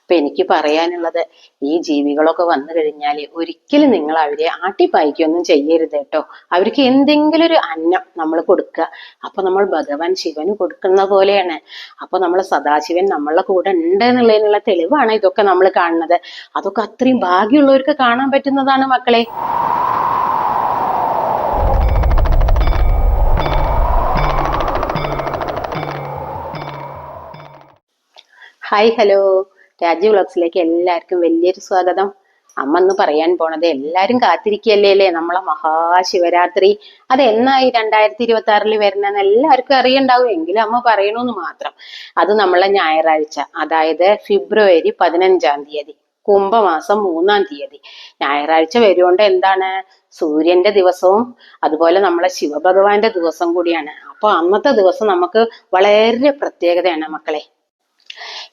അപ്പൊ എനിക്ക് പറയാനുള്ളത് ഈ ജീവികളൊക്കെ വന്നു കഴിഞ്ഞാൽ ഒരിക്കലും നിങ്ങൾ അവരെ ആട്ടിപ്പായിക്കൊന്നും ചെയ്യരുത് കേട്ടോ. അവർക്ക് എന്തെങ്കിലും ഒരു അന്നം നമ്മൾ കൊടുക്കുക അപ്പൊ നമ്മൾ ഭഗവാൻ ശിവന് കൊടുക്കുന്ന പോലെയാണ്. അപ്പൊ നമ്മൾ സദാശിവൻ നമ്മളെ കൂടെ ഉണ്ട് എന്നുള്ളതിനുള്ള തെളിവാണ് ഇതൊക്കെ നമ്മൾ കാണുന്നത്. അതൊക്കെ അത്രയും ഭാഗ്യമുള്ളവർക്ക് കാണാൻ പറ്റുന്നതാണ് മക്കളെ. ഹായ് ഹലോ രാജീവ് വ്ളോഗ്സിലേക്ക് എല്ലാവർക്കും വലിയൊരു സ്വാഗതം. അമ്മ എന്ന് പറയാൻ പോണത് എല്ലാരും കാത്തിരിക്കുകയല്ലേ അല്ലേ നമ്മളെ മഹാശിവരാത്രി. അത് എന്നായി രണ്ടായിരത്തി ഇരുപത്തി ആറിൽ വരുന്നതെന്ന് എല്ലാവർക്കും അറിയണ്ടാവും. എങ്കിലും അമ്മ പറയണമെന്ന് മാത്രം. അത് നമ്മളെ ഞായറാഴ്ച അതായത് ഫെബ്രുവരി പതിനഞ്ചാം തീയതി കുംഭമാസം മൂന്നാം തീയതി. ഞായറാഴ്ച വരുകൊണ്ട് എന്താണ്? സൂര്യന്റെ ദിവസവും അതുപോലെ നമ്മളെ ശിവഭഗവാന്റെ ദിവസം കൂടിയാണ്. അപ്പൊ അന്നത്തെ ദിവസം നമുക്ക് വളരെ പ്രത്യേകതയാണ് മക്കളെ.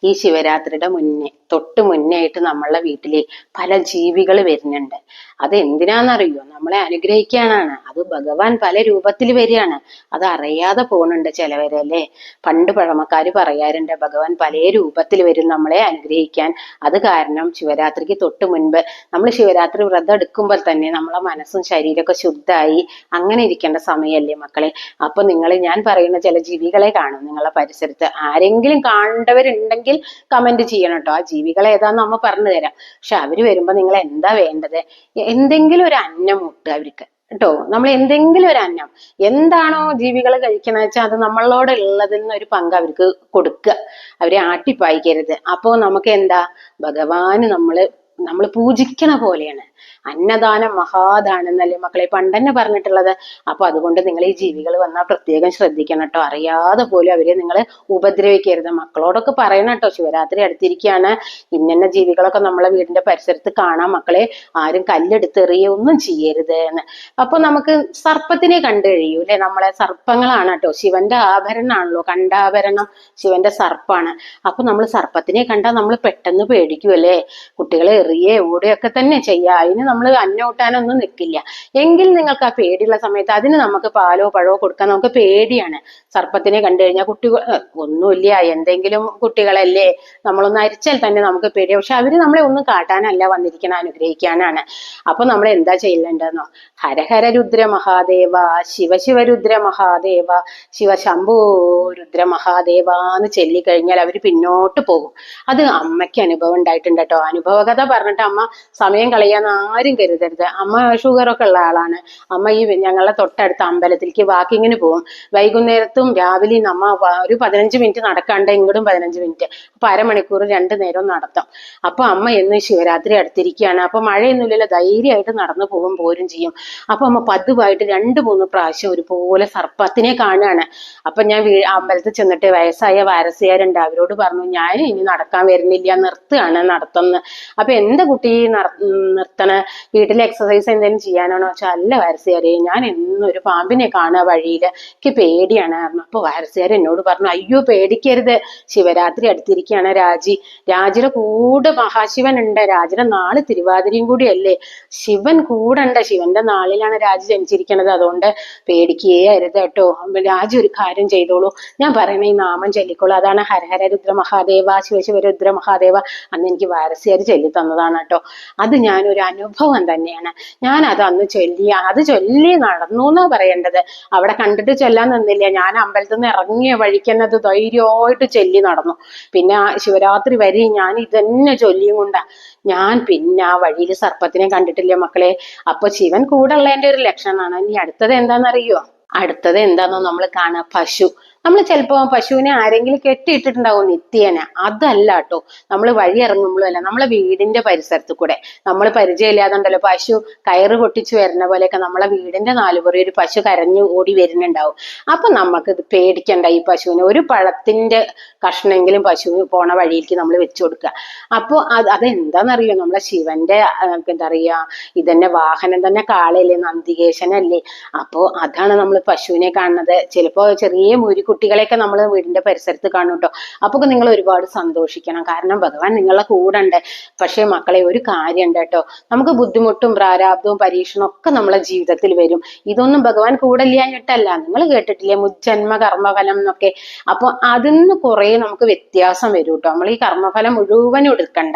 ഈ ശിവരാത്രിയുടെ മുന്നേ തൊട്ട് മുന്നേ ആയിട്ട് നമ്മളുടെ വീട്ടിൽ പല ജീവികൾ വരുന്നുണ്ട്. അത് എന്തിനാണെന്നറിയോ നമ്മളെ അനുഗ്രഹിക്കാനാണ്. അത് ഭഗവാൻ പല രൂപത്തിൽ വരികയാണ്. അത് അറിയാതെ പോകുന്നുണ്ട് ചിലവരല്ലേ പണ്ട് പഴമക്കാർ പറയാറുണ്ട് ഭഗവാൻ പല രൂപത്തിൽ വരും നമ്മളെ അനുഗ്രഹിക്കാൻ. അത് കാരണം ശിവരാത്രിക്ക് തൊട്ട് മുൻപ് നമ്മൾ ശിവരാത്രി വ്രതം എടുക്കുമ്പോൾ തന്നെ നമ്മളെ മനസ്സും ശരീരമൊക്കെ ശുദ്ധമായി അങ്ങനെ ഇരിക്കേണ്ട സമയമല്ലേ മക്കളെ? അപ്പൊ നിങ്ങൾ ഞാൻ പറയുന്ന ചില ജീവികളെ കാണും. നിങ്ങളെ പരിസരത്ത് ആരെങ്കിലും കാണേണ്ടവരുണ്ടെങ്കിൽ കമന്റ് ചെയ്യണം കേട്ടോ. ആ ജീവികളെ ഏതാന്ന് അമ്മ പറഞ്ഞു തരാം. പക്ഷെ അവർ വരുമ്പോ നിങ്ങൾ എന്താ വേണ്ടത്? എന്തെങ്കിലും ഒരു അന്നം മുട്ടുക അവർക്ക്. കേട്ടോ? നമ്മൾ എന്തെങ്കിലും ഒരു അന്നം. എന്താണോ ജീവികൾ കഴിക്കണ വെച്ചാൽ അത് നമ്മളോട് ഉള്ളതിൽ നിന്ന് ഒരു പങ്ക് അവർക്ക് കൊടുക്കുക അവരെ ആട്ടിപ്പായിക്കരുത്. അപ്പോ നമുക്ക് എന്താ? ഭഗവാന് നമ്മൾ നമ്മൾ പൂജിക്കണ പോലെയാണ്. അന്നദാനം മഹാദാനം എന്നല്ലേ മക്കളെ പണ്ടെന്നെ പറഞ്ഞിട്ടുള്ളത്. അപ്പൊ അതുകൊണ്ട് നിങ്ങൾ ഈ ജീവികൾ വന്നാൽ പ്രത്യേകം ശ്രദ്ധിക്കണം കേട്ടോ അറിയാതെ പോലും അവരെ നിങ്ങൾ ഉപദ്രവിക്കരുത്. മക്കളോടൊക്കെ പറയണം കേട്ടോ ശിവരാത്രി അടുത്തിരിക്കുകയാണ് ഇന്നന്നെ ജീവികളൊക്കെ നമ്മളെ വീടിന്റെ പരിസരത്ത് കാണാം. മക്കളെ ആരും കല്ലെടുത്തെറിയ ഒന്നും ചെയ്യരുത് എന്ന്. അപ്പൊ നമുക്ക് സർപ്പത്തിനെ കണ്ടു കഴിയൂ അല്ലെ നമ്മളെ സർപ്പങ്ങളാണ് കേട്ടോ ശിവന്റെ ആഭരണമാണല്ലോ കണ്ടാഭരണം. ശിവന്റെ സർപ്പാണ്. അപ്പൊ നമ്മൾ സർപ്പത്തിനെ കണ്ടാൽ നമ്മൾ പെട്ടെന്ന് പേടിക്കുമല്ലേ കുട്ടികളെ എറിയേ ഓടുകയൊക്കെ തന്നെ ചെയ്യുക അതിന് നമ്മൾ അന്നോട്ടാനൊന്നും നിൽക്കില്ല എങ്കിൽ നിങ്ങൾക്ക് ആ പേടിയുള്ള സമയത്ത് അതിന് നമുക്ക് പാലോ പഴമോ കൊടുക്കാൻ നമുക്ക് പേടിയാണ്. സർപ്പത്തിനെ കണ്ടു കഴിഞ്ഞാൽ കുട്ടികൾ ഒന്നുമില്ല. എന്തെങ്കിലും കുട്ടികളല്ലേ? നമ്മളൊന്ന് അരിച്ചാൽ തന്നെ നമുക്ക് പേടിയാ. പക്ഷെ അവർ നമ്മളെ ഒന്നും കാട്ടാനല്ല വന്നിരിക്കണം അനുഗ്രഹിക്കാനാണ്. അപ്പൊ നമ്മൾ എന്താ ചെയ്യേണ്ടതെന്നോ ഹരഹര രുദ്ര മഹാദേവ ശിവ രുദ്ര മഹാദേവ ശിവ ശംഭോ രുദ്ര മഹാദേവ എന്ന് ചൊല്ലിക്കഴിഞ്ഞാൽ അവർ പിന്നോട്ട് പോകും. അത് അമ്മയ്ക്ക് അനുഭവം ഉണ്ടായിട്ടുണ്ട് കേട്ടോ. അനുഭവകഥ പറഞ്ഞിട്ട് അമ്മ സമയം കളയാൻ ആരും കരുതരുത്. അമ്മ ഷുഗർ ഒക്കെ ഉള്ള ആളാണ്. അമ്മ ഈ ഞങ്ങളുടെ തൊട്ടടുത്ത അമ്പലത്തിലേക്ക് വാക്കിങ്ങിന് പോകും വൈകുന്നേരത്തും രാവിലെയും അമ്മ ഒരു പതിനഞ്ച് മിനിറ്റ് നടക്കാണ്ട് ഇങ്ങോട്ടും പതിനഞ്ച് മിനിറ്റ് അപ്പൊ അരമണിക്കൂർ രണ്ട് നേരം നടത്തും. അപ്പൊ അമ്മ എന്ന് ശിവരാത്രി അടുത്തിരിക്കുകയാണ്. അപ്പൊ മഴയൊന്നുമില്ലല്ലോ. ധൈര്യമായിട്ട് നടന്നു പോകും പോരും ചെയ്യും. അപ്പൊ അമ്മ പതിവായിട്ട് രണ്ട് മൂന്ന് പ്രാവശ്യം ഒരുപോലെ സർപ്പത്തിനെ കാണുകയാണ്. അപ്പൊ ഞാൻ അമ്പലത്തിൽ ചെന്നിട്ട് വയസ്സായ വാരസുകാരുണ്ട് അവരോട് പറഞ്ഞു ഞാൻ ഇനി നടക്കാൻ വരുന്നില്ല. നിർത്തുകയാണ് നടത്തുന്നത് അപ്പൊ എന്താ കുട്ടി നട- ഉം നിർത്തണ വീട്ടിൽ എക്സസൈസ് എന്തെങ്കിലും ചെയ്യാനാണോ വെച്ചാൽ അല്ല വാരസ്യാരെ ഞാൻ എന്നും ഒരു പാമ്പിനെ കാണുക വഴിയിൽ എനിക്ക് പേടിയാണ് പറഞ്ഞു. അപ്പൊ വാരസ്യാര് എന്നോട് പറഞ്ഞു അയ്യോ പേടിക്കരുത്. ശിവരാത്രി അടുത്തിരിക്കുകയാണ് രാജി. രാജിയുടെ കൂടെ മഹാശിവൻ ഉണ്ട് രാജിയുടെ നാൾ തിരുവാതിരയും കൂടിയല്ലേ. ശിവൻ കൂടെ ഉണ്ട് ശിവന്റെ നാളിലാണ് രാജി ജനിച്ചിരിക്കുന്നത് അതുകൊണ്ട് പേടിക്കുകയേ അരുത് കേട്ടോ. രാജി ഒരു കാര്യം ചെയ്തോളൂ. ഞാൻ പറയണ ഈ നാമം ചൊല്ലിക്കോളൂ. അതാണ് ഹരഹര രുദ്ര മഹാദേവ ശിവശിവ രുദ്ര മഹാദേവ. അന്ന് എനിക്ക് വാരസ്യാര് ചൊല്ലി തന്നതാണ് കേട്ടോ. അത് ഞാനൊരു അനുഭവം തന്നെയാണ്. ഞാൻ അത് അന്ന് ചൊല്ലി അത് ചൊല്ലി നടന്നു എന്നാ പറയേണ്ടത്. അവിടെ കണ്ടിട്ട് ചൊല്ലാൻ നിന്നില്ല. ഞാൻ അമ്പലത്തിൽ നിന്ന് ഇറങ്ങിയ വഴിക്കുന്നത് ധൈര്യമായിട്ട് ചൊല്ലി നടന്നു. പിന്നെ ആ ശിവരാത്രി വരെ ഞാൻ ഇതന്നെ ചൊല്ലിയും കൊണ്ടാ. ഞാൻ പിന്നെ ആ വഴിയിൽ സർപ്പത്തിനെ കണ്ടിട്ടില്ല മക്കളെ? അപ്പൊ ശിവൻ കൂടെ ഉള്ളതിന്റെ ഒരു ലക്ഷണമാണ്. ഇനി അടുത്തത് എന്താണെന്നറിയോ അടുത്തത് എന്താണെന്നോ നമ്മൾ കാണുക പശു. നമ്മൾ ചിലപ്പോ പശുവിനെ ആരെങ്കിലും കെട്ടിയിട്ടിട്ടുണ്ടാവും നിത്യേന. അതല്ല കേട്ടോ നമ്മൾ വഴി ഇറങ്ങുമ്പോഴും നമ്മളെ വീടിന്റെ പരിസരത്ത് കൂടെ നമ്മൾ പരിചയമില്ലാതുണ്ടല്ലോ പശു കയറ് പൊട്ടിച്ചു വരുന്ന പോലെയൊക്കെ നമ്മളെ വീടിന്റെ നാലുപുറി ഒരു പശു കരഞ്ഞു ഓടി വരുന്നുണ്ടാവും. അപ്പൊ നമുക്ക് ഇത് പേടിക്കണ്ട ഈ പശുവിനെ. ഒരു പഴത്തിന്റെ കഷ്ണമെങ്കിലും പശു പോണ വഴിയിലേക്ക് നമ്മൾ വെച്ചു കൊടുക്കുക അപ്പൊ അത് അതെന്താണെന്നറിയോ നമ്മളെ ശിവന്റെ എന്താ പറയാ ഇതന്നെ വാഹനം തന്നെ കാളയല്ലേ നന്ദികേശനല്ലേ. അപ്പോ അതാണ് നമ്മൾ പശുവിനെ കാണുന്നത്. ചിലപ്പോ ചെറിയ മുരിക്കുട്ടി കുട്ടികളെയൊക്കെ നമ്മൾ വീടിന്റെ പരിസരത്ത് കാണും കേട്ടോ അപ്പൊ നിങ്ങൾ ഒരുപാട് സന്തോഷിക്കണം. കാരണം ഭഗവാൻ നിങ്ങളെ കൂടെ ഉണ്ട് പക്ഷേ മക്കളെ ഒരു കാര്യം ഉണ്ട് കേട്ടോ നമുക്ക് ബുദ്ധിമുട്ടും പ്രാരാബ്ദവും പരീക്ഷണവും ഒക്കെ നമ്മളെ ജീവിതത്തിൽ വരും. ഇതൊന്നും ഭഗവാൻ കൂടെ ഇല്ലാഞ്ഞിട്ടല്ല നിങ്ങൾ കേട്ടിട്ടില്ലേ? മുജ്ജന്മ കർമ്മഫലം എന്നൊക്കെ. അപ്പൊ നിന്ന് കുറെ നമുക്ക് വ്യത്യാസം വരും കേട്ടോ നമ്മൾ ഈ കർമ്മഫലം മുഴുവനും എടുക്കണ്ട.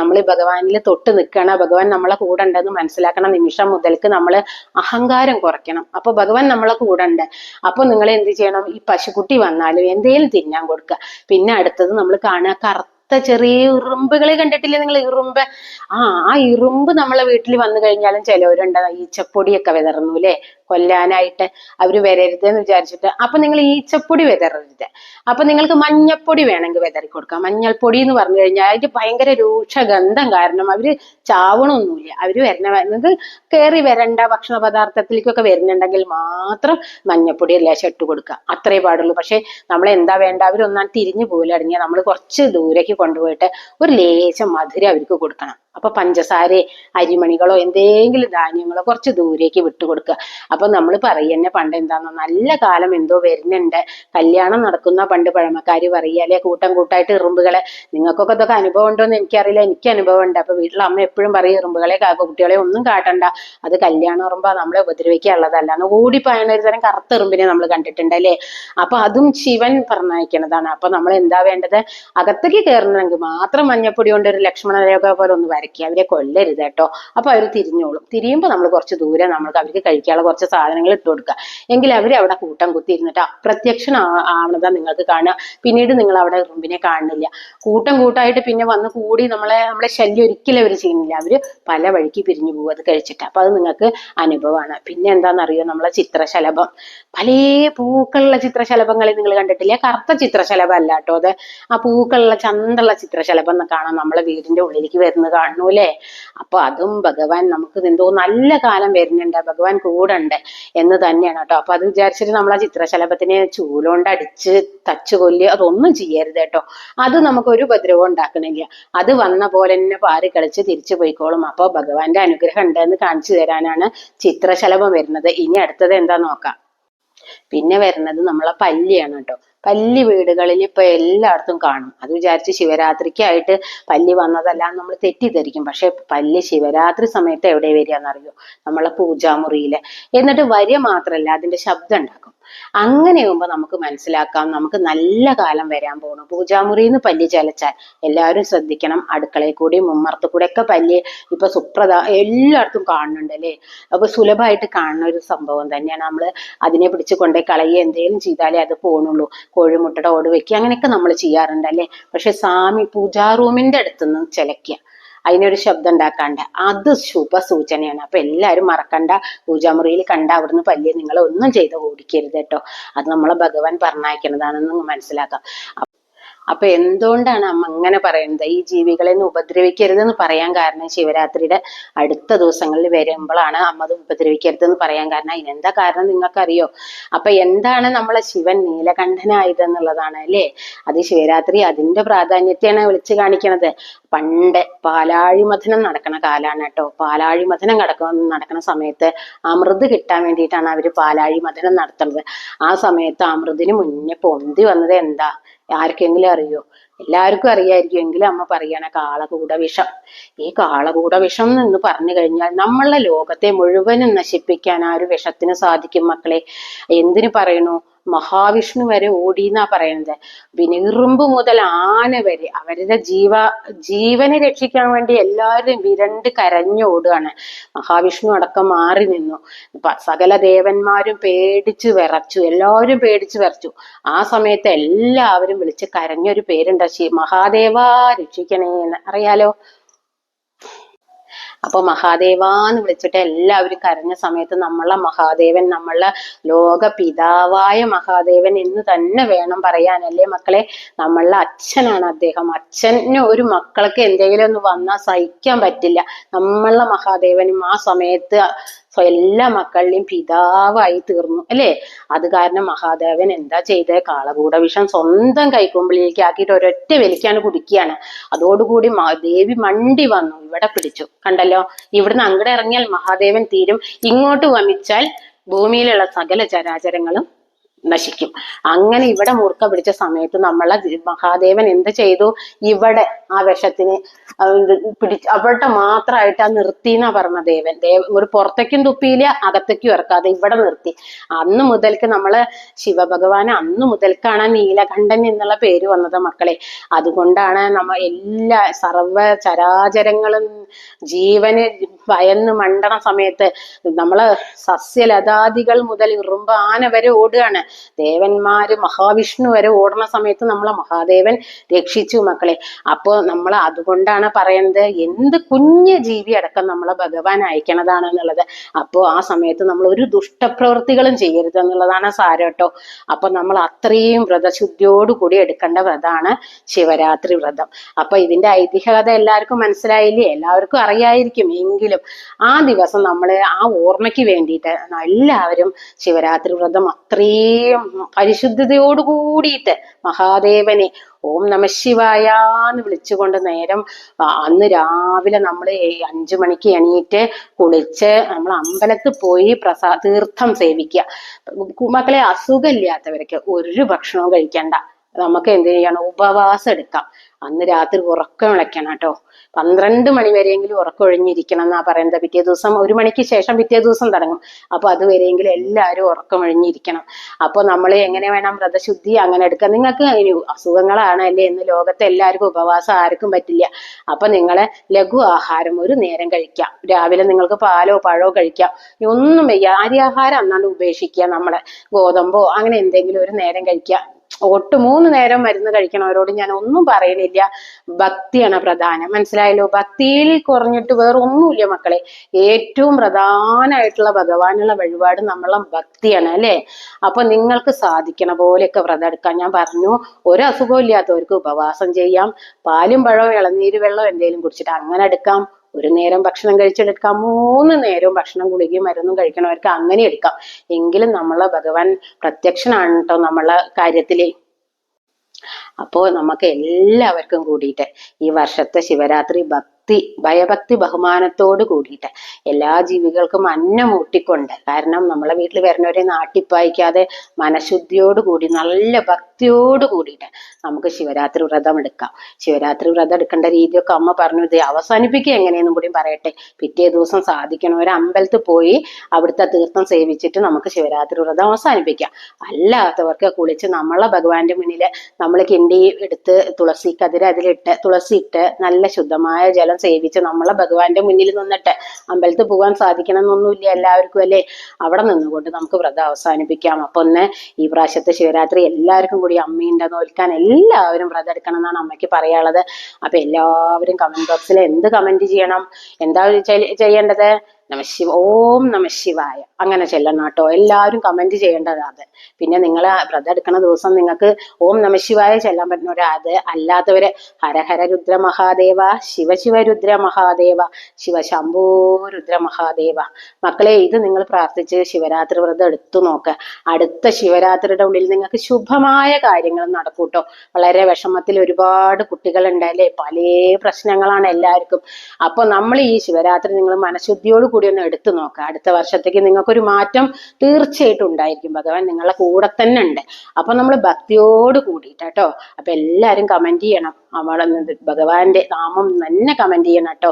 നമ്മൾ ഭഗവാനിൽ തൊട്ട് നിൽക്കണം ഭഗവാൻ നമ്മളെ കൂടെ ഉണ്ടെന്ന് മനസ്സിലാക്കണ നിമിഷം മുതൽക്ക് നമ്മൾ അഹങ്കാരം കുറയ്ക്കണം. അപ്പൊ ഭഗവാൻ നമ്മളെ കൂടെ ഉണ്ട് അപ്പൊ നിങ്ങൾ എന്ത് ചെയ്യണം? ഈ പശുക്കുട്ടി വന്നാലും എന്തേലും തിന്നാൻ കൊടുക്കുക പിന്നെ അടുത്തത് നമ്മൾ കാണുക കറുത്ത ചെറിയ ഇറുമ്പുകളെ കണ്ടിട്ടില്ലേ നിങ്ങൾ? ഇറുമ്പ് ആ ആ ഇറുമ്പ് നമ്മളെ വീട്ടിൽ വന്നു കഴിഞ്ഞാലും ചിലവരുണ്ട്. ഈച്ചപ്പൊടിയൊക്കെ വിതറുന്നു അല്ലേ കൊല്ലാനായിട്ട് അവർ വരരുത് എന്ന് വിചാരിച്ചിട്ട് അപ്പൊ നിങ്ങൾ ഈച്ചപ്പൊടി വിതറരുത്. അപ്പൊ നിങ്ങൾക്ക് മഞ്ഞപ്പൊടി വേണമെങ്കിൽ വിതറി കൊടുക്കാം. മഞ്ഞൾപ്പൊടി എന്ന് പറഞ്ഞു കഴിഞ്ഞാൽ അതിന് ഭയങ്കര രൂക്ഷ ഗന്ധം കാരണം അവർ ചാവണമൊന്നുമില്ല. അവർ വരണ വരുന്നത് കയറി വരണ്ട ഭക്ഷണ പദാർത്ഥത്തിലേക്കൊക്കെ വരുന്നുണ്ടെങ്കിൽ മാത്രം മഞ്ഞപ്പൊടി ലേശം ഇട്ട് കൊടുക്കുക. അത്രേ പാടുള്ളൂ. പക്ഷെ നമ്മൾ എന്താ വേണ്ട? അവരൊന്നാം തിരിഞ്ഞു പോലും നമ്മൾ കുറച്ച് ദൂരേക്ക് കൊണ്ടുപോയിട്ട് ഒരു ലേശം മധുരം അവർക്ക് കൊടുക്കണം. അപ്പൊ പഞ്ചസാര അരിമണികളോ എന്തെങ്കിലും ധാന്യങ്ങളോ കുറച്ച് ദൂരേക്ക് വിട്ടു കൊടുക്കുക. അപ്പൊ നമ്മൾ പറയുന്നെ പണ്ട് എന്താണോ നല്ല കാലം എന്തോ വരുന്നുണ്ട്. കല്യാണം നടക്കുന്ന പണ്ട് പഴമക്കാര് പറയുക അല്ലെ കൂട്ടം കൂട്ടായിട്ട് ഇറുമ്പുകളെ നിങ്ങൾക്കൊക്കെ ഇതൊക്കെ അനുഭവം ഉണ്ടോ എന്ന് എനിക്കറിയില്ല എനിക്ക് അനുഭവം ഉണ്ട്. അപ്പൊ വീട്ടിൽ അമ്മ എപ്പോഴും പറയും ഇറുമ്പുകളെ കുട്ടികളെ ഒന്നും കാട്ടണ്ട. അത് കല്യാണം ഇറുമ്പാ നമ്മളെ ഉപദ്രവിക്കാനുള്ളതല്ല എന്ന് ഓടിപ്പായണ ഒരു തരം കറുത്ത ഇറുമ്പിനെ നമ്മൾ കണ്ടിട്ടുണ്ട് അല്ലേ? അപ്പൊ അതും ശിവൻ പറഞ്ഞയക്കണതാണ്. അപ്പൊ നമ്മൾ എന്താ വേണ്ടത്? അകത്തേക്ക് കയറണമെങ്കിൽ മാത്രം മഞ്ഞപ്പൊടി കൊണ്ട് ഒരു ലക്ഷ്മണ രേഖ പോലെ ഒന്ന് വരയ്ക്കുക അവരെ കൊല്ലരുത് കേട്ടോ. അപ്പൊ അവർ തിരിഞ്ഞോളും. തിരിയുമ്പോൾ നമ്മൾ കുറച്ച് ദൂരെ നമ്മൾക്ക് അവർക്ക് കഴിക്കാനുള്ള കുറച്ച് സാധനങ്ങൾ ഇട്ട് കൊടുക്കുക. എങ്കിൽ അവർ അവിടെ കൂട്ടം കുത്തി ഇരുന്നിട്ട് അപ്രത്യക്ഷൻ ആവണതാ നിങ്ങൾക്ക് കാണുക. പിന്നീട് നിങ്ങൾ അവിടെ ഉറുമ്പിനെ കാണുന്നില്ല. കൂട്ടം കൂട്ടായിട്ട് പിന്നെ വന്ന് കൂടി നമ്മളെ നമ്മളെ ശല്യം ഒരിക്കലും അവർ ചെയ്യുന്നില്ല. അവർ പല വഴിക്ക് പിരിഞ്ഞു പോകും അത് കഴിച്ചിട്ട്. അപ്പൊ അത് നിങ്ങൾക്ക് അനുഭവമാണ്. പിന്നെ എന്താണെന്നറിയോ? നമ്മളെ ചിത്രശലഭം. പല പൂക്കളുള്ള ചിത്രശലഭങ്ങളെ നിങ്ങൾ കണ്ടിട്ടില്ല? കറുത്ത ചിത്രശലഭം അല്ല കേട്ടോ അത്. ആ പൂക്കളുള്ള ചന്തുള്ള ചിത്രശലഭം കാണാം നമ്മളെ വീടിന്റെ ഉള്ളിലേക്ക് വരുന്നത് കാണുന്നു അല്ലേ? അപ്പൊ അതും ഭഗവാൻ നമുക്ക് എന്തോ നല്ല കാലം വരുന്നുണ്ട് ഭഗവാൻ കൂടെ ഉണ്ട് എന്ന് തന്നെയാണ് കേട്ടോ. അപ്പൊ അത് വിചാരിച്ചിട്ട് നമ്മൾ ആ ചിത്രശലഭത്തിനെ ചൂലോണ്ട് അടിച്ച് തച്ചു കൊല്ല് അതൊന്നും ചെയ്യരുത് കേട്ടോ. അത് നമുക്ക് ഒരു ഉപദ്രവം ഉണ്ടാക്കണില്ല. അത് വന്ന പോലെ തന്നെ പാറി കളിച്ച് തിരിച്ചു പോയിക്കോളും. അപ്പൊ ഭഗവാന്റെ അനുഗ്രഹം ഉണ്ട് എന്ന് കാണിച്ചു തരാനാണ് ചിത്രശലഭം വരുന്നത്. ഇനി അടുത്തത് എന്താ നോക്കാം. പിന്നെ വരുന്നത് നമ്മളെ പല്ലിയാണ് കേട്ടോ. പല്ലി വീടുകളിൽ ഇപ്പൊ എല്ലായിടത്തും കാണും. അത് വിചാരിച്ച് ശിവരാത്രിക്കായിട്ട് പല്ലി വന്നതല്ല നമ്മൾ തെറ്റിദ്ധരിക്കും. പക്ഷെ പല്ലി ശിവരാത്രി സമയത്ത് എവിടെ വരികയെന്നറിയോ നമ്മളെ പൂജാമുറിയിൽ. എന്നിട്ട് വരിക മാത്രല്ല അതിന്റെ ശബ്ദം ഉണ്ടാക്കും. അങ്ങനെയാകുമ്പോൾ നമുക്ക് മനസ്സിലാക്കാം. നമുക്ക് നല്ല കാലം വരാൻ പോകണം പൂജാമുറിയിൽ നിന്ന് പല്ലി ചലച്ചാൽ എല്ലാവരും ശ്രദ്ധിക്കണം. അടുക്കളയിൽ കൂടി മുമ്മർത്ത് കൂടെ ഒക്കെ പല്ലി ഇപ്പൊ സുപ്രധ എല്ലായിടത്തും കാണുന്നുണ്ട് അല്ലേ? അപ്പൊ സുലഭമായിട്ട് കാണുന്ന ഒരു സംഭവം തന്നെയാണ്. നമ്മൾ അതിനെ പിടിച്ച് കൊണ്ടേ കളയുക എന്തെങ്കിലും ചെയ്താലേ അത് പോണുള്ളൂ. കോഴിമുട്ടയുടെ ഓട് വെക്കുക അങ്ങനെയൊക്കെ നമ്മൾ ചെയ്യാറുണ്ട് അല്ലേ? പക്ഷെ സ്വാമി പൂജാ റൂമിന്റെ അടുത്തുനിന്ന് ചിലക്കുക അതിനൊരു ശബ്ദം ഉണ്ടാക്കാണ്ട് അത് ശുഭ സൂചനയാണ് അപ്പൊ എല്ലാവരും മറക്കണ്ട. പൂജാമുറിയിൽ കണ്ട അവിടുന്ന് പല്ലിയെ നിങ്ങൾ ഒന്നും ചെയ്ത് ഓടിക്കരുത് കേട്ടോ. അത് നമ്മളെ ഭഗവാൻ പറഞ്ഞയക്കുന്നതാണെന്ന് മനസ്സിലാക്കാം. അപ്പൊ എന്തുകൊണ്ടാണ് അമ്മ അങ്ങനെ പറയുന്നത്? ഈ ജീവികളെ ഒന്നും ഉപദ്രവിക്കരുതെന്ന് പറയാൻ കാരണം ശിവരാത്രിയുടെ അടുത്ത ദിവസങ്ങളിൽ വരുമ്പോഴാണ് അമ്മ അത് ഉപദ്രവിക്കരുതെന്ന് പറയാൻ കാരണം. അതിനെന്താ കാരണം നിങ്ങൾക്കറിയോ? അപ്പൊ എന്താണ് നമ്മളെ ശിവൻ നീലകണ്ഠനായതെന്നുള്ളതാണ് അല്ലേ? അത് ശിവരാത്രി അതിന്റെ പ്രാധാന്യത്തെയാണ് വിളിച്ചു കാണിക്കണത്. പണ്ട് പാലാഴി മഥനം നടക്കണ കാലാണ് കേട്ടോ. പാലാഴി മഥനം കിടക്കുന്ന നടക്കുന്ന സമയത്ത് അമൃത് കിട്ടാൻ വേണ്ടിയിട്ടാണ് അവർ പാലാഴി മഥനം നടത്തുന്നത്. ആ സമയത്ത് അമൃതിന് മുന്നേ പൊന്തി വന്നത് എന്താ? ആർക്കെങ്കിലും അറിയോ? എല്ലാവർക്കും അറിയായിരിക്കും. എങ്കിലും അമ്മ പറയണ കാളകൂട വിഷം ഈ കാളകൂട വിഷം എന്ന് പറഞ്ഞു കഴിഞ്ഞാൽ നമ്മളെ ലോകത്തെ മുഴുവനും നശിപ്പിക്കാൻ ആ ഒരു വിഷത്തിന് സാധിക്കും മക്കളെ? എന്തിനു പറയണു? മഹാവിഷ്ണു വരെ ഓടി എന്നാ പറയുന്നത് പിന്നെ ഇറുമ്പ് മുതൽ ആന വരെ അവരുടെ ജീവ ജീവനെ രക്ഷിക്കാൻ വേണ്ടി എല്ലാവരും വിരണ്ട് കരഞ്ഞോടുകയാണ് മഹാവിഷ്ണു അടക്കം മാറി നിന്നു. സകല ദേവന്മാരും പേടിച്ചു വിറച്ചു. എല്ലാവരും പേടിച്ചു വിറച്ചു. ആ സമയത്ത് എല്ലാവരും വിളിച്ച് കരഞ്ഞൊരു പേരുണ്ട്. ശി മഹാദേവ രക്ഷിക്കണേ എന്ന് അറിയാലോ? അപ്പൊ മഹാദേവ എന്ന് വിളിച്ചിട്ട് എല്ലാവരും കരഞ്ഞ സമയത്ത് നമ്മളെ മഹാദേവൻ നമ്മളെ ലോക പിതാവായ മഹാദേവൻ എന്ന് തന്നെ വേണം പറയാനല്ലേ മക്കളെ? നമ്മളെ അച്ഛനാണ് അദ്ദേഹം. അച്ഛന് ഒരു മക്കൾക്ക് എന്തെങ്കിലും ഒന്ന് വന്നാൽ സഹിക്കാൻ പറ്റില്ല. നമ്മളെ മഹാദേവനും ആ സമയത്ത് സ്വ- എല്ലാ മക്കളുടെയും പിതാവായി തീർന്നു അല്ലേ? അത് കാരണം മഹാദേവൻ എന്താ ചെയ്തത് കാളകൂട വിഷം സ്വന്തം കൈക്കുമ്പിളിലേക്ക് ആക്കിയിട്ട് ഒരൊറ്റ വലിക്കാണ് കുടിക്കുകയാണ്. അതോടുകൂടി ദേവി മണ്ടി വന്നു ഇവിടെ പിടിച്ചു. കണ്ടല്ലോ? ഇവിടുന്ന് അങ്ങോട്ട് ഇറങ്ങിയാൽ മഹാദേവൻ തീരും. ഇങ്ങോട്ട് വമിച്ചാൽ ഭൂമിയിലുള്ള സകല ചരാചരങ്ങളും നശിക്കും. അങ്ങനെ ഇവിടെ മുറുക്ക പിടിച്ച സമയത്ത് നമ്മളെ മഹാദേവൻ എന്ത് ചെയ്തു? ഇവിടെ ആ വിഷത്തിന് പിടിച്ച് അവിടെ മാത്രമായിട്ട് ആ നിർത്തി എന്നാ പറഞ്ഞ ദേവൻ. ദേവ ഒരു പുറത്തേക്കും തുപ്പിയില്ല അകത്തേക്കും ഇറക്കാതെ ഇവിടെ നിർത്തി. അന്ന് മുതൽക്ക് നമ്മൾ ശിവഭഗവാൻ അന്ന് മുതൽക്കാണ് നീലകണ്ഠൻ എന്നുള്ള പേര് വന്നത് മക്കളെ. അതുകൊണ്ടാണ് നമ്മ എല്ലാ സർവ ചരാചരങ്ങളും ജീവന് ഭയന്ന് മണ്ടണ സമയത്ത് നമ്മൾ സസ്യലതാദികൾ മുതൽ ഇറുമ്പ് ആന വരെ ഓടുകയാണ്. ദേവന്മാര് മഹാവിഷ്ണു വരെ ഓടുന്ന സമയത്ത് നമ്മളെ മഹാദേവൻ രക്ഷിച്ചു മക്കളെ. അപ്പോ നമ്മൾ അതുകൊണ്ടാണ് പറയുന്നത് എന്ത് കുഞ്ഞ് ജീവി അടക്കം നമ്മളെ ഭഗവാൻ അയക്കണതാണ് എന്നുള്ളത്. അപ്പോ ആ സമയത്ത് നമ്മൾ ഒരു ദുഷ്ടപ്രവൃത്തികളും ചെയ്യരുത് എന്നുള്ളതാണ് സാരം കേട്ടോ അപ്പൊ നമ്മൾ അത്രയും വ്രതശുദ്ധിയോട് കൂടി എടുക്കേണ്ട വ്രതമാണ് ശിവരാത്രി വ്രതം. അപ്പൊ ഇതിന്റെ ഐതിഹ്യത എല്ലാവർക്കും മനസ്സിലായില്ലേ? എല്ലാവർക്കും അറിയായിരിക്കും എങ്കിലും ആ ദിവസം നമ്മൾ ആ ഓർമ്മയ്ക്ക് വേണ്ടിയിട്ട് എല്ലാവരും ശിവരാത്രി വ്രതം അത്രയും പരിശുദ്ധതയോട് കൂടിയിട്ട് മഹാദേവനെ ഓം നമ ശിവായ എന്ന് വിളിച്ചുകൊണ്ട് നേരം അന്ന് രാവിലെ നമ്മൾ അഞ്ചു മണിക്ക് എണീറ്റ് കുളിച്ച് നമ്മൾ അമ്പലത്തിൽ പോയി പ്രസാ തീർത്ഥം സേവിക്കുക മക്കളെ അസുഖമില്ലാത്തവർക്ക് ഒരു ഭക്ഷണവും കഴിക്കണ്ട. നമുക്ക് എന്ത് ചെയ്യണം ഉപവാസം എടുക്കാം അന്ന് രാത്രി ഉറക്കം ഇളക്കണം കേട്ടോ. പന്ത്രണ്ട് മണി വരെയെങ്കിലും ഉറക്കം ഒഴിഞ്ഞിരിക്കണം എന്നാ പറയുന്നത്. പിറ്റേ ദിവസം ഒരു മണിക്ക് ശേഷം പിറ്റേ ദിവസം തുടങ്ങും. അപ്പൊ അതുവരെയെങ്കിലും എല്ലാവരും ഉറക്കം ഒഴിഞ്ഞിരിക്കണം. അപ്പൊ നമ്മൾ എങ്ങനെ വേണം വ്രതശുദ്ധി അങ്ങനെ എടുക്കാം നിങ്ങൾക്ക് അസുഖങ്ങളാണ് അല്ലേ എന്ന് ലോകത്തെ എല്ലാവർക്കും ഉപവാസം ആർക്കും പറ്റില്ല. അപ്പൊ നിങ്ങളെ ലഘു ആഹാരം ഒരു നേരം കഴിക്കാം. രാവിലെ നിങ്ങൾക്ക് പാലോ പഴമോ കഴിക്കാം. ഒന്നും വയ്യ. അരിയാഹാരം അന്നാണ്ട് ഉപേക്ഷിക്കുക നമ്മളെ. ഗോതമ്പോ അങ്ങനെ എന്തെങ്കിലും ഒരു നേരം കഴിക്കുക. ഒട്ട് മൂന്ന് നേരം മരുന്ന് കഴിക്കണവരോട് ഞാൻ ഒന്നും പറയുന്നില്ല ഭക്തിയാണ് പ്രധാനം. മനസ്സിലായല്ലോ? ഭക്തിയിൽ കുറഞ്ഞിട്ട് വേറെ ഒന്നുമില്ല മക്കളെ. ഏറ്റവും പ്രധാനമായിട്ടുള്ള ഭഗവാനുള്ള വഴിപാട് നമ്മളെ ഭക്തിയാണ് അല്ലേ? അപ്പൊ നിങ്ങൾക്ക് സാധിക്കണ പോലെയൊക്കെ വ്രതം എടുക്കാൻ ഞാൻ പറഞ്ഞു. ഒരു അസുഖവും ഇല്ലാത്തവർക്ക് ഉപവാസം ചെയ്യാം. പാലും പഴവും ഇളനീര് വെള്ളം എന്തെങ്കിലും കുടിച്ചിട്ട് അങ്ങനെ എടുക്കാം. ഒരു നേരം ഭക്ഷണം കഴിച്ചെടുക്കാം. മൂന്ന് നേരവും ഭക്ഷണം ഗുളികയും മരുന്നും കഴിക്കണവർക്ക് അങ്ങനെ എടുക്കാം. എങ്കിലും നമ്മളെ ഭഗവാൻ പ്രത്യക്ഷനാണ് കേട്ടോ നമ്മളെ കാര്യത്തിൽ. അപ്പോ നമുക്ക് എല്ലാവർക്കും കൂടിയിട്ട് ഈ വർഷത്തെ ശിവരാത്രി ഭക്തി ഭയഭക്തി ബഹുമാനത്തോട് കൂടിയിട്ട് എല്ലാ ജീവികൾക്കും അന്നം ഊട്ടിക്കൊണ്ട്. കാരണം നമ്മളെ വീട്ടിൽ വരുന്നവരെ നാട്ടിപ്പായിക്കാതെ മനഃശുദ്ധിയോട് കൂടി നല്ല ഭക്തിയോട് കൂടിയിട്ട് നമുക്ക് ശിവരാത്രി വ്രതം എടുക്കാം. ശിവരാത്രി വ്രതം എടുക്കേണ്ട രീതിയൊക്കെ അമ്മ പറഞ്ഞു ഇത് അവസാനിപ്പിക്കുക എങ്ങനെയെന്നും കൂടി പറയട്ടെ. പിറ്റേ ദിവസം സാധിക്കണം ഒരു അമ്പലത്തിൽ പോയി അവിടുത്തെ തീർത്ഥം സേവിച്ചിട്ട് നമുക്ക് ശിവരാത്രി വ്രതം അവസാനിപ്പിക്കാം. അല്ലാത്തവർക്ക് കുളിച്ച് നമ്മളെ ഭഗവാന്റെ മുന്നിൽ നമ്മൾ കിണ്ടി എടുത്ത് തുളസി കതിര് അതിലിട്ട് തുളസി ഇട്ട് നല്ല ശുദ്ധമായ ജലം സേവിച്ച് നമ്മളെ ഭഗവാന്റെ മുന്നിൽ നിന്നിട്ട് അമ്പലത്തിൽ പോകാൻ സാധിക്കണം എന്നൊന്നുമില്ല എല്ലാവർക്കും അല്ലേ? അവിടെ നിന്നുകൊണ്ട് നമുക്ക് വ്രതം അവസാനിപ്പിക്കാം. അപ്പൊ ഒന്ന് ഈ പ്രാവശ്യത്തെ ശിവരാത്രി എല്ലാവർക്കും കൂടി അമ്മീന്റെ നോൽക്കാൻ എല്ലാവരും വ്രതം എടുക്കണം എന്നാണ് അമ്മയ്ക്ക് പറയാനുള്ളത്. അപ്പൊ എല്ലാവരും കമന്റ് ബോക്സിൽ എന്ത് കമന്റ് ചെയ്യണം? എന്താ ചെയ്യ- ചെയ്യേണ്ടത്? നമ ശിവ ഓം നമ ശിവായ. അങ്ങനെ ചെല്ലണം കേട്ടോ. എല്ലാവരും കമന്റ് ചെയ്യേണ്ടത് അത്. പിന്നെ നിങ്ങൾ വ്രതം എടുക്കുന്ന ദിവസം നിങ്ങൾക്ക് ഓം നമ ശിവായ ചെല്ലാൻ പറ്റുന്നവരെ അത് അല്ലാത്തവരെ ഹരഹര രുദ്ര മഹാദേവ ശിവ ശിവ രുദ്ര മഹാദേവ ശിവ ശംഭോ രുദ്ര മഹാദേവ. മക്കളെ ഇത് നിങ്ങൾ പ്രാർത്ഥിച്ച് ശിവരാത്രി വ്രതം എടുത്തു നോക്ക്. അടുത്ത ശിവരാത്രിയുടെ ഉള്ളിൽ നിങ്ങൾക്ക് ശുഭമായ കാര്യങ്ങൾ നടക്കൂട്ടോ വളരെ വിഷമത്തിൽ ഒരുപാട് കുട്ടികളുണ്ട് അല്ലേ? പല പ്രശ്നങ്ങളാണ് എല്ലാവർക്കും. അപ്പൊ നമ്മൾ ഈ ശിവരാത്രി നിങ്ങൾ മനഃശുദ്ധിയോട് കൂടി ഒന്ന് എടുത്തു നോക്കുക അടുത്ത വർഷത്തേക്ക് നിങ്ങൾക്കൊരു മാറ്റം തീർച്ചയായിട്ടും ഉണ്ടായിരിക്കും. ഭഗവാൻ നിങ്ങളെ കൂടെ തന്നെ ഉണ്ട്. അപ്പൊ നമ്മൾ ഭക്തിയോട് കൂടിയിട്ട് കേട്ടോ. അപ്പൊ എല്ലാരും കമന്റ് ചെയ്യണം. നിന്ന് ഭഗവാന്റെ നാമം തന്നെ കമന്റ് ചെയ്യണം കേട്ടോ.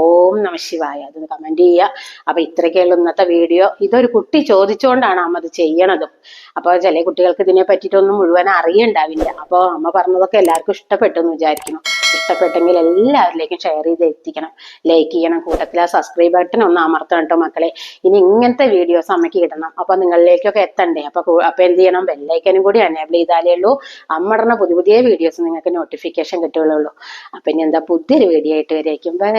ഓം നമ ശിവായ. അത് കമന്റ് ചെയ്യുക. അപ്പൊ ഇത്രയൊക്കെയുള്ള ഇന്നത്തെ വീഡിയോ. ഇതൊരു കുട്ടി ചോദിച്ചുകൊണ്ടാണ് അമ്മ അത് ചെയ്യണതും. അപ്പൊ ചില കുട്ടികൾക്ക് ഇതിനെ പറ്റിയിട്ടൊന്നും മുഴുവൻ അറിയണ്ടാവില്ല. അപ്പൊ അമ്മ പറഞ്ഞതൊക്കെ എല്ലാവർക്കും ഇഷ്ടപ്പെട്ടു എന്ന് വിചാരിക്കുന്നു. ഇഷ്ടപ്പെട്ടെങ്കിൽ എല്ലാവരിലേക്കും ഷെയർ ചെയ്ത് എത്തിക്കണം. ലൈക്ക് ചെയ്യണം. കൂട്ടത്തിൽ ആ സബ്സ്ക്രൈബ് ബട്ടൺ ഒന്ന് അമർത്തണം കേട്ടോ മക്കളെ. ഇനി ഇങ്ങനത്തെ വീഡിയോസ് അമ്മയ്ക്ക് ഇടണം അപ്പൊ നിങ്ങളിലേക്കൊക്കെ എത്തണ്ടേ? അപ്പൊ അപ്പൊ എന്ത് ചെയ്യണം? ബെല്ലൈക്കനും കൂടി എനേബിൾ ചെയ്താലേ ഉള്ളൂ. അമ്മടന്ന പുതിയ പുതിയ വീഡിയോസ് നിങ്ങൾക്ക് നോട്ടിഫിക്കേഷൻ കിട്ടുകയുള്ളൂ. അപ്പൊ ഇനി എന്താ പുതിയൊരു വീഡിയോ ആയിട്ട് വരേക്കും ബൈ